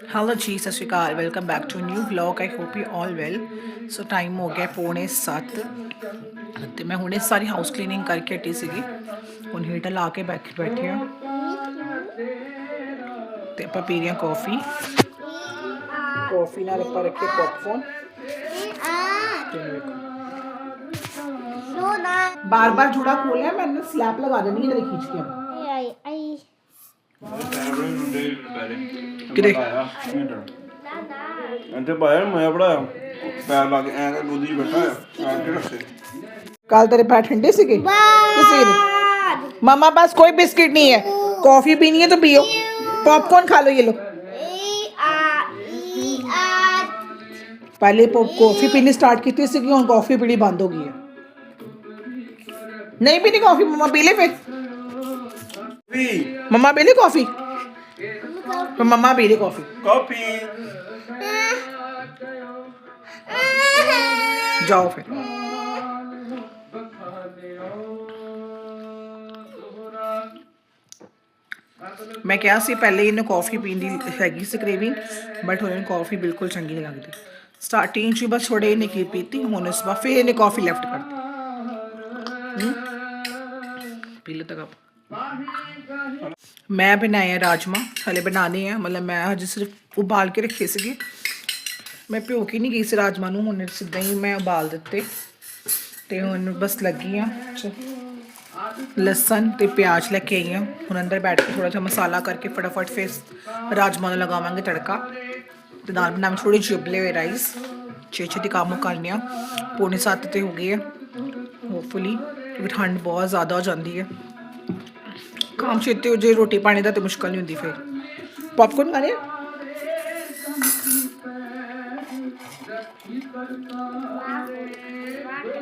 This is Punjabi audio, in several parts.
ਹੈਲੋ ਜੀ ਸਤਿ ਸ਼੍ਰੀ ਅਕਾਲ welcome back to new vlog I hope you all well so time ਹੋ ਗਿਆ ਪੌਣੇ 7 ਤੇ ਮੈਂ ਹੁਣੇ ਸਾਰੀ ਹਾਊਸ ਕਲੀਨਿੰਗ ਕਰਕੇ ਹਟੀ ਸੀਗੀ ਹੁਣ ਹੀਟਰ ਲਾ ਕੇ ਬੈਠ ਬੈਠੇ ਹਾਂ ਤੇ ਆਪਾਂ ਪੀ ਰਹੇ ਹਾਂ ਕਾਫੀ ਕਾਫੀ ਨਾਲ ਆਪਾਂ ਰੱਖੇ ਪੌਪਕੌਰਨ ਬਾਰ ਬਾਰ ਜੁੜਾ ਖੋਲਿਆ ਮੈਨੂੰ ਸਲੈਪ ਲਗਾ ਦੇਣੀ ਹੈ ਖਿੱਚ ਕੇ ਕਿਤੇ ਅੰਤੇ ਪਾਇਆ ਮੈਂ ਪੜਾਇਆ ਪੈਰ ਲਾ ਕੇ ਐਂ ਕਰ ਗੋਦੀ 'ਚ ਬੈਠਾ ਆ ਐਂ ਕਿ ਰੱਖੇ ਕੱਲ ਤੇਰੇ ਪੈਰ ਠੰਡੇ ਸੀਗੇ ਕਿਸੇ ਦੇ मामा पास कोई बिस्किट नहीं है कॉफी पीनी है तो पियो पॉपकॉर्न खा लो ये लो पहले कॉफी पीनी स्टार्ट की थी इसलिए ਹੁਣ कॉफी पीनी बंद हो गई है नहीं पीनी कॉफी मम्मा पी ले फिर ਵੀ मम्मा पी ले कॉफी तो मम्मा पी ले कॉफी ਕਾਪੀ जाओ फिर ਮੈਂ ਕਿਹਾ ਸੀ ਪਹਿਲੇ ਇਹਨੂੰ ਕਾਫੀ ਪੀਣ ਦੀ ਹੈਗੀ ਸੀ ਕ੍ਰੇਵਿੰਗ ਬਟ ਹੁਣ ਇਹਨੂੰ ਕਾਫੀ ਬਿਲਕੁਲ ਚੰਗੀ ਨਹੀਂ ਲੱਗਦੀ ਸਟਾਰਟਿੰਗ 'ਚ ਹੀ ਬਸ ਥੋੜੇ ਇਹਨੇ ਕੀ ਪੀਤੀ ਹੁਣ ਇਸ ਵਾਰ ਫਿਰ ਇਹਨੇ ਕਾਫੀ ਲੈਫਟ ਕਰਤੀ ਹੂੰ? ਪੀ ਲਓ ਤਾਂ ਕੱਪ ਮੈਂ ਬਣਾਏ ਆ ਰਾਜਮਾ, ਹਲੇ ਬਣਾਣੇ ਆ ਮਤਲਬ ਮੈਂ ਹਜੇ ਸਿਰਫ ਉਬਾਲ ਕੇ ਰੱਖੇ ਸੀਗੇ। ਮੈਂ ਭਿਓ ਕੇ ਨਹੀਂ ਗਈ ਸੀ ਰਾਜਮਾ ਨੂੰ, ਹੁਣ ਸਿੱਧਾ ਹੀ ਮੈਂ ਉਬਾਲ ਦਿੱਤੇ। ਤੇ ਹੁਣ ਬਸ ਲੱਗੀ ਆ ਲਸਣ ਤੇ ਪਿਆਜ਼ ਲੈ ਕੇ ਆਈ ਹਾਂ। ਹੁਣ ਅੰਦਰ ਬੈਠ ਕੇ ਥੋੜਾ ਜਿਹਾ ਮਸਾਲਾ ਕਰਕੇ ਫਟਾਫਟ ਫਿਰ ਰਾਜਮਾ ਨੂੰ ਲਗਾਵਾਂਗੇ ਤੜਕਾ। ਤੇ ਨਾਲ ਬਣਾਵਾਂ ਥੋੜੀ ਜਿਹੀ ਉਬਲੇ ਹੋਏ ਰਾਈਸ ਛੇ ਛੇਤੀ ਕੰਮ ਕਰਨੇ ਆ। ਪੌਣੇ ਸੱਤ ਤੇ ਹੋ ਗਏ ਆ ਹੋਪਫੁਲੀ ਕਿਉਂਕਿ ਠੰਡ ਬਹੁਤ ਜ਼ਿਆਦਾ ਹੋ ਜਾਂਦੀ ਹੈ। ਕੰਮ ਛੇਤੀ ਹੋ ਜੇ ਰੋਟੀ ਪਾਣੀ ਦਾ ਤੇ ਮੁਸ਼ਕਲ ਨਹੀਂ ਹੁੰਦੀ ਫਿਰ ਪੌਪਕੌਰਨ ਖਾਣੇ ਆ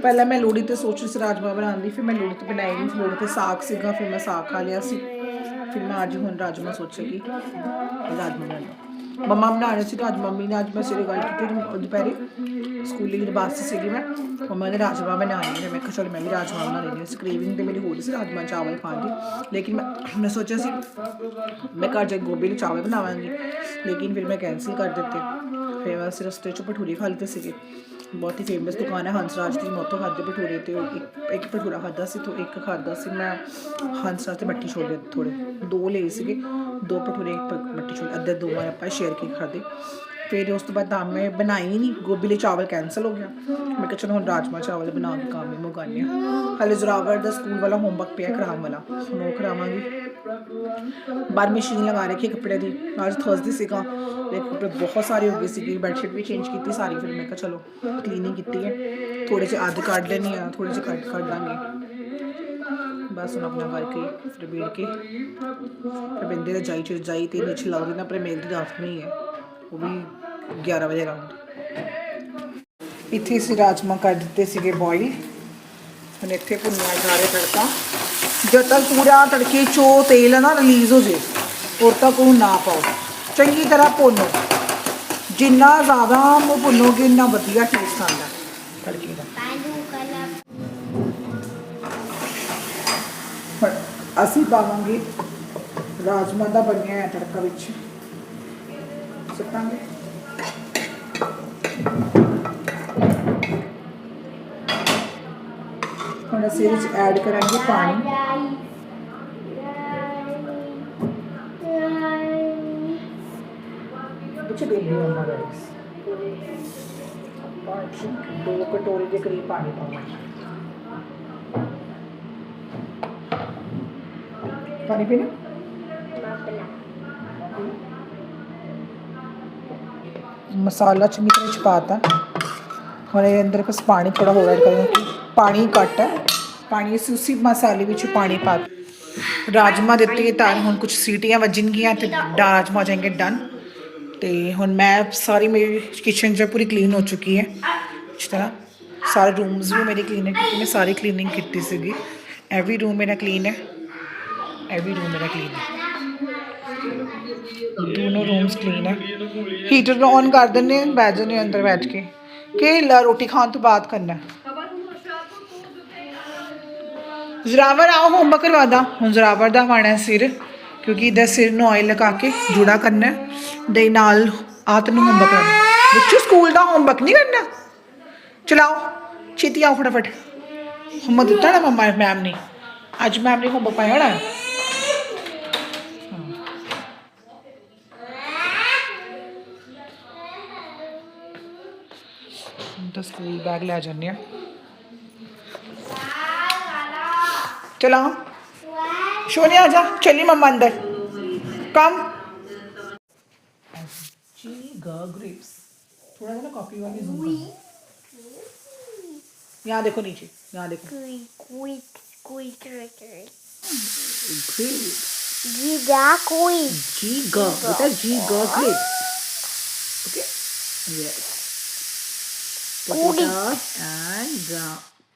ਪਹਿਲਾਂ ਮੈਂ ਲੋੜੀ ਤੇ ਸੋਚ ਰਹੀ ਸੀ ਰਾਜਮਾ ਬਣਾਉਣ ਦੀ ਫਿਰ ਮੈਂ ਲੋੜੀ ਤੇ ਬਣਾਈ ਨਹੀਂ ਲੋੜੀ ਤੇ ਸਾਗ ਸੀਗਾ ਫਿਰ ਮੈਂ ਸਾਗ ਖਾ ਲਿਆ ਸੀ ਫਿਰ ਮੈਂ ਅੱਜ ਹੁਣ ਰਾਜਮਾ ਸੋਚੇਗੀ ਰਾਜਮਾ ਬਣਾ ਮੰਮਾ ਬਣਾ ਰਹੇ ਸੀ ਅੱਜ ਮੰਮੀ ਨੇ ਅੱਜ ਮੈਂ ਸਵੇਰੇ ਗੱਲ ਕੀਤੀ ਸੀ ਦੁਪਹਿਰੇ ਸਕੂਲੇ ਦੀ ਬੱਸ ਸੀਗੀ ਮੈਂ, ਮੰਮਾ ਨੇ ਰਾਜਮਾ ਬਣਾਉਣੇ ਨੇ, ਮੈਂ ਕਿਹਾ ਚਲ ਮੈਂ ਵੀ ਰਾਜਮਾ ਬਣਾ ਲੈਂਦੀ ਹਾਂ। ਸਕਰੀਵਿੰਗ ਤੇ ਮੇਰੀ ਹੋ ਸੀ ਰਾਜਮਾ ਚਾਵਲ ਖਾਣ ਦੀ, ਲੇਕਿਨ ਮੈਂ ਮੈਂ ਸੋਚਿਆ ਸੀ ਮੈਂ ਘਰ ਜਾ ਕੇ ਗੋਭੀ ਦੇ ਚਾਵਲ ਬਣਾਵਾਂਗੀ, ਲੇਕਿਨ ਫਿਰ ਮੈਂ ਕੈਂਸਲ ਕਰ ਦਿੱਤੇ। ਫਿਰ ਮੈਂ ਅਸੀਂ ਰਸਤੇ 'ਚ ਭਟੂਰੇ ਖਾ ਲਏ ਸੀਗੇ। ਬਹੁਤ ਹੀ ਫੇਮਸ ਦੁਕਾਨ ਹੈ ਹੰਸਰਾਜ ਦੀ। ਮੋਤੋਂ ਖਾਦੇ ਭਟੂਰੇ ਤੇ ਇੱਕ ਇੱਕ ਭਟੂਰਾ ਖਾਦਾ ਸੀ ਤੋਂ ਇੱਕ ਖਾਦਾ ਸੀ ਮੈਂ ਹੰਸਰਾਜ ਤੇ ਮੱਠੀ ਛੋਲੇ ਥੋੜੇ ਦੋ ਲਏ ਸੀਗੇ, ਦੋ ਭਟੂਰੇ, ਇੱਕ ਪ- ਮੱਠੀ ਛੋਲੇ, ਅੱਧੇ ਦੋ ਵਾਰ ਆਪਾਂ ਸ਼ੇਅਰ ਕੇ ਖਾਦੇ ਫਿਰ ਉਸ ਤੋਂ ਬਾਅਦ ਤਾਂ ਮੈਂ ਬਣਾਈ ਨਹੀਂ, ਗੋਭੀ ਲਈ ਚਾਵਲ ਕੈਨਸਲ ਹੋ ਗਿਆ। ਮੈਂ ਕਿਹਾ ਚਲੋ ਹੁਣ ਰਾਜਮਾ ਚਾਵਲ ਬਣਾ ਕੇ ਕੰਮ ਹੀ ਮੁਕਾਉਂਦੇ ਹਾਂ। ਹਲੇ ਜ਼ਰਾਵਰ ਦਾ ਸਕੂਲ ਵਾਲਾ ਹੋਮਵਰਕ ਪਿਆ ਕਰਾਉਣ ਵਾਲਾ, ਹੁਣ ਉਹ ਕਰਾਵਾਂਗੀ। ਬਾਹਰ ਮਸ਼ੀਨ ਲਗਾ ਰੱਖੀ ਹੈ ਕੱਪੜੇ ਦੀ ਅੱਜ ਥਰਸਡੇ ਸੀਗਾ। ਤੇ ਕੱਪੜੇ ਬਹੁਤ ਸਾਰੇ ਹੋ ਗਏ ਸੀਗੇ ਬੈਡਸ਼ੀਟ ਵੀ ਚੇਂਜ ਕੀਤੀ ਸਾਰੀ ਫਿਰ ਮੈਂ ਕਿਹਾ ਚਲੋ ਕਲੀਨਿੰਗ ਕੀਤੀ ਹੈ। ਥੋੜੇ ਜਿਹੇ ਅੱਧ ਕੱਢ ਲੈਣੀ ਆ ਥੋੜੇ ਜਿਹੇ ਕੱਢ ਕੱਢ ਦਾਂਗੇ। ਬਸ ਹੁਣ ਆਪਣਾ ਕਰਕੇ ਫਿਰ ਬੇੜ ਕੇ ਫਿਰ ਬਿੰਦੇ ਦਾ ਜਾਈ ਚ ਜਾਈ ਤੇ ਨੀਚੇ ਲਾ ਨਾ ਪਰ ਮੇਲ ਦੀ ਰਾਤ ਨਹੀਂ ਹੈ। ਉਹ ਵੀ 11 ਵਜੇ ਰਾਉਂਡ ਇੱਥੇ ਅਸੀਂ ਰਾਜਮਾ ਕਰ ਦਿੱਤੇ ਸੀਗੇ ਬੋਇਲ ਹੁਣ ਇੱਥੇ ਭੁੰਨਿਆ ਜਾ ਰਿਹਾ ਤੜਕਾ। ਜਦ ਤੱਕ ਪੂਰਾ ਤੜਕੇ ਚੋਂ ਤੇਲ ਨਾ ਰਿਲੀਜ਼ ਹੋ ਜੇ ਉਦ ਤੱਕ ਉਹ ਨਾ ਪਾਓ। ਚੰਗੀ ਤਰ੍ਹਾਂ ਭੁੰਨੋ। ਜਿੰਨਾ ਜ਼ਿਆਦਾ ਉਹ ਭੁੰਨੋਗੇ, ਇੰਨਾ ਵਧੀਆ ਟੇਸਟ ਆਉਂਦਾ ਤੜਕੇ ਦਾ। ਅਸੀਂ ਪਾਵਾਂਗੇ ਰਾਜਮਾ ਦਾ ਬਣਿਆ ਹੈ ਤੜਕਾ ਵਿੱਚ। ਸੁੱਟਾਂਗੇ ਹੁਣ ਅਸੀਂ ਵਿੱਚ ਐਡ ਕਰਾਂਗੇ ਪਾਣੀ। ਵਿੱਚ ਦੇ ਦਿਓ ਹਮਾਰਾ ਇਸ ਪਾਣੀ ਦੋ ਕਟੋਰੇ ਦੇ ਕਰੀਬ ਪਾਣੀ ਪਾਵਾਂਗੇ। ਪਾਣੀ ਪੀਣਾ? ਮਸਾਲਾ ਚੰਗੀ ਤਰ੍ਹਾਂ ਚ ਪਾਤਾ ਹੁਣ ਇਹਦੇ ਅੰਦਰ ਕੁਛ ਪਾਣੀ ਥੋੜਾ ਹੋਰ ਐਡ ਕਰਾਂਗੇ ਕਿ ਪਾਣੀ ਘੱਟ ਹੈ। ਪਾਣੀ ਅਸੀਂ ਉਸੇ ਮਸਾਲੇ ਵਿੱਚ ਪਾਣੀ ਪਾ ਰਾਜਮਾ ਦਿੱਤੇ ਤਾਂ ਹੁਣ ਕੁਝ ਸੀਟੀਆਂ ਵੱਜਣਗੀਆਂ ਤੇ ਡਾ- ਰਾਜਮਾ ਹੋ ਜਾਣਗੇ ਡਨ ਤੇ ਹੁਣ ਮੈਂ ਸਾਰੀ ਮੇਰੀ ਕਿਚਨ ਜੋ ਪੂਰੀ ਕਲੀਨ ਹੋ ਚੁੱਕੀ ਹੈ। ਇਸ ਤਰ੍ਹਾਂ ਸਾਰੇ ਰੂਮਸ ਵੀ ਮੇਰੀ ਕਲੀਨ ਹੈ ਕਿਉਂਕਿ ਮੈਂ ਸਾਰੀ ਕਲੀਨਿੰਗ ਕੀਤੀ ਸੀਗੀ। ਐਵਰੀ ਰੂਮ ਮੇਰਾ ਕਲੀਨ ਹੈ। ਐਵਰੀ ਰੂਮ ਮੇਰਾ ਕਲੀਨ ਹੈ। ਦੋਨੋਂ ਰੂਮਸ ਕਲੀਨ ਹੈ ਹੀਟਰ ਨੂੰ ਔਨ ਕਰ ਦਿੰਦੇ ਹਾਂ ਬੈਠ ਹਾਂ ਅੰਦਰ ਬੈਠ ਕੇ। ਕਿ ਲਾ ਰੋਟੀ ਖਾਣ ਤੋਂ ਬਾਅਦ ਕਰਨਾ। ਜ਼ਰਾਵਰ ਆਓ ਹੋਮਵਰਕ ਕਰਵਾ ਦਾ। ਹੁਣ ਜ਼ਰਾਵਰ ਦਾ ਪਾਣਾ ਸਿਰ ਕਿਉਂਕਿ ਇਹਦਾ ਸਿਰ ਨੂੰ ਆਇਲ ਲਗਾ ਕੇ ਜੂੜਾ ਕਰਨਾ। ਦੇ ਨਾਲ ਆ ਤੈਨੂੰ ਹੋਮਵਰਕ ਕਰਨਾ ਬੱਚੂ ਸਕੂਲ ਦਾ ਹੋਮਵਰਕ ਨਹੀਂ ਕਰਨਾ? ਚਲਾਓ। ਛੇਤੀ ਆਓ ਫਟਾਫਟ। ਹੋਮਵਰਕ ਦਿੱਤਾ ਨਾ ਮਮਾ ਮੈਮ ਨੇ। ਅੱਜ ਮੈਮ ਨੇ ਹੋਮਵਰਕ ਪਾਇਆ ਨਾ ਹੁਣ। तो स्कूल बैग लै जन्ने चलो। चला आ जा। चली मम्मा अंदर। कम ग्रेप्स थोड़ा ना कॉफ़ी वाली यहाँ देखो नीचे यहाँ देखो। कोई। बेटा grapes okay yes potatoes and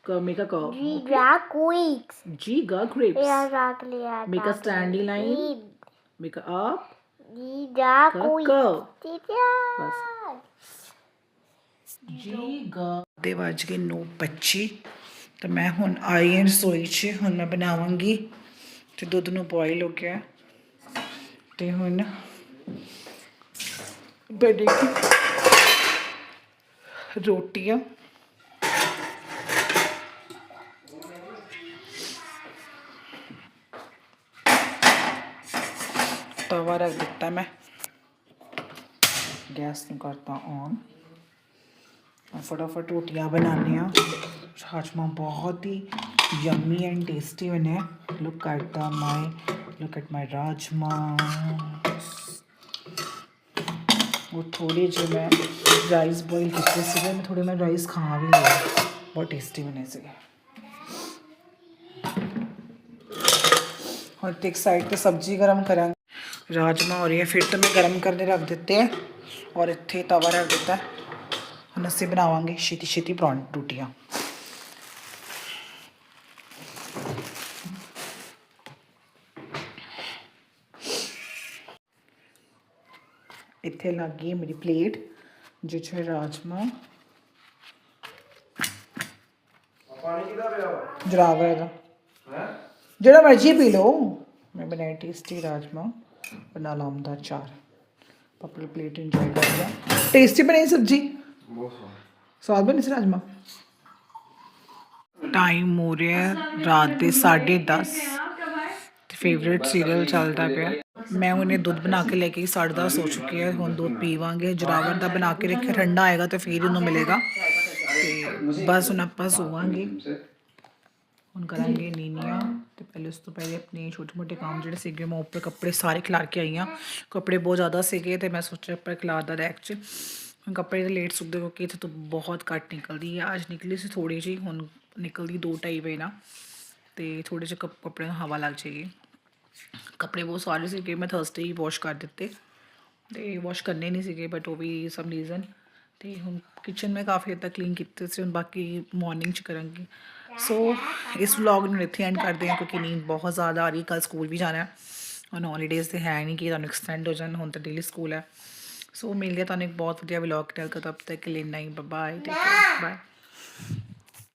uh, make a curve. Giga quakes. Giga grapes. Make a standing line. Make a up. Giga curve. ਬਸ ਜੀਗਾ ਦੇ ਵੱਜ ਗਏ 9:25 ਤਾਂ ਮੈਂ ਹੁਣ ਆਈ ਐਂ ਰਸੋਈ 'ਚ ਹੁਣ ਮੈਂ ਬਣਾਵਾਂਗੀ ਤੇ ਦੁੱਧ ਨੂੰ ਬੋਇਲ ਹੋ ਗਿਆ ਤੇ ਹੁਣ ਬੜੇ ਰੋਟੀਆਂ ਤਵਾ ਰੱਖ ਦਿੱਤਾ ਮੈਂ ਗੈਸ ਨੂੰ ਕਰਤਾ ਔਨ ਮੈਂ ਫਟਾਫਟ ਰੋਟੀਆਂ ਬਣਾਉਂਦੇ ਹਾਂ ਰਾਜਮਾ ਬਹੁਤ ਹੀ ਯੰਮੀ ਐਂਡ ਟੇਸਟੀ ਬਣੇ look at the my look at my rajma ਉਹ ਥੋੜੇ ਜਿਹੇ ਮੈਂ ਰਾਈਸ ਬੋਇਲ ਕੀਤੇ ਸੀਗੇ ਮੈਂ ਥੋੜੇ ਮੈਂ ਰਾਈਸ ਖਾ ਵੀ ਲਿਆ ਬਹੁਤ ਟੇਸਟੀ ਬਣੇ ਸੀਗੇ ਹੁਣ ਤੇ ਇੱਕ ਸਾਈਡ ਤੇ ਸਬਜ਼ੀ ਗਰਮ ਕਰਾਂਗੇ ਰਾਜਮਾ ਹੋ ਰਹੀ ਹੈ ਫਿਰ ਤਾਂ ਮੈਂ ਗਰਮ ਕਰਨੇ ਰੱਖ ਦਿੱਤੇ ਹੈ ਔਰ ਇੱਥੇ ਤਵਾ ਰੱਖ ਦਿੱਤਾ ਹੈ। ਹੁਣ ਅਸੀਂ ਬਣਾਵਾਂਗੇ ਛੇਤੀ ਛੇਤੀ ਪ੍ਰੌਣ ਇੱਥੇ ਲੱਗ ਗਈ ਮੇਰੀ ਪਲੇਟ ਜਿਹ 'ਚ ਹੈ ਰਾਜਮਾ। ਪਾਣੀ ਕਿਦਾ ਪਿਆ ਜਰਾਵਰ ਇਹਦਾ ਹੈ? ਜਿਹੜਾ ਮਰਜ਼ੀ ਪੀ ਲਓ। ਮੈਂ ਬਣਾਈ ਟੇਸਟੀ ਰਾਜਮਾ ਬਣਾ ਲਾਮ ਦਾ ਚਾਰ ਪਪਲ ਪਲੇਟ ਇੰਜੋਏ ਕਰ ਲਿਆ ਟੇਸਟੀ ਬਣੀ ਸਬਜੀ? ਬਹੁਤ ਸਵਾਦ। ਸਵਾਦ ਬਣੀ ਸੀ ਰਾਜਮਾ? ਟਾਈਮ ਹੋ ਰਿਹਾ ਰਾਤ ਦੇ 10:30 ਤੇ ਫੇਵਰੇਟ ਸੀਰੀਅਲ ਚੱਲਦਾ ਪਿਆ। ਮੈਂ ਉਹਨੇ ਦੁੱਧ ਬਣਾ ਕੇ ਲੈ ਕੇ 10:30 ਹੋ ਚੁੱਕੀ ਹੈ ਹੁਣ ਦੁੱਧ ਪੀਵਾਂਗੇ, ਜਰਾਵਰ ਦਾ ਬਣਾ ਕੇ ਰੱਖਿਆ, ਠੰਡਾ ਆਏਗਾ ਤੇ ਫਿਰ ਉਹਨੂੰ ਮਿਲੇਗਾ। ਤੇ ਬਸ ਹੁਣ ਆਪਾਂ ਸੋਵਾਂਗੇ। ਹੁਣ ਕਰਾਂਗੇ ਨੀਨੀਆਂ, ਤੇ ਪਹਿਲੇ ਉਸ ਤੋਂ ਪਹਿਲੇ ਆਪਣੇ ਛੋਟੇ ਮੋਟੇ ਕੰਮ ਜਿਹੜੇ ਸੀਗੇ, ਮੈਂ ਉੱਪਰ ਕੱਪੜੇ ਸਾਰੇ ਖਿਲਾਰ ਕੇ ਆਈ ਹਾਂ। ਕੱਪੜੇ ਬਹੁਤ ਜ਼ਿਆਦਾ ਸੀਗੇ ਤੇ ਮੈਂ ਸੋਚਿਆ ਉੱਪਰ ਖਿਲਾਰ ਦਾ ਰੈਕ 'ਚ। ਹੁਣ ਕੱਪੜੇ ਤਾਂ ਲੇਟ ਸੁੱਕਦੇ ਕਿਉਂਕਿ ਇੱਥੇ ਤੋਂ ਬਹੁਤ ਘੱਟ ਨਿਕਲਦੀ ਹੈ ਅੱਜ ਨਿਕਲੀ ਸੀ ਥੋੜੀ ਜਿਹੀ, ਹੁਣ ਨਿਕਲਦੀ 2:30 ਵਜੇ ਨਾ ਤੇ ਥੋੜੇ ਜਿਹੇ ਕੱਪ- ਕੱਪੜੇ ਨੂੰ ਹਵਾ ਲੱਗ ਜਾਏਗੀ। ਕੱਪੜੇ ਬਹੁਤ ਸਾਰੇ ਸੀਗੇ, ਮੈਂ ਥਰਸਡੇ ਹੀ ਵਾਸ਼ ਕਰ ਦਿੱਤੇ ਤੇ ਵਾਸ਼ ਕਰਨੇ ਨਹੀਂ ਸੀਗੇ ਬਟ ਉਹ ਵੀ ਸਮ ਰੀਜ਼ਨ ਤੇ ਹੁਣ ਕਿਚਨ ਮੈਂ ਕਾਫੀ ਹੱਦ ਤੱਕ ਕਲੀਨ ਕੀਤੇ ਸੀ, ਹੁਣ ਬਾਕੀ ਮਾਰਨਿੰਗ ਚ ਕਰਾਂਗੀ। ਸੋ ਇਸ ਵਲੌਗ ਨੂੰ ਇੱਥੇ ਐਂਡ ਕਰਦੇ ਹਾਂ ਕਿਉਂਕਿ ਨੀਂਦ ਬਹੁਤ ਜ਼ਿਆਦਾ ਆ ਰਹੀ ਕੱਲ ਸਕੂਲ ਵੀ ਜਾਣਾ ਹੈ। ਹੁਣ ਹੌਲੀਡੇਜ਼ ਤੇ ਹੈ ਨਹੀਂ ਕਿ ਤੁਹਾਨੂੰ ਐਕਸਟੈਂਡ ਹੋ ਜਾਣ, ਹੁਣ ਤਾਂ ਡੇਲੀ ਸਕੂਲ ਹੈ। ਸੋ ਮਿਲਦੇ ਹਾਂ ਤੁਹਾਨੂੰ ਇੱਕ ਬਹੁਤ ਵਧੀਆ ਵਲੌਗ ਨਾਲ ਤਦ ਤੱਕ ਲਈ ਨਹੀਂ ਬਾਏ ਟੇਕ ਬਾਏ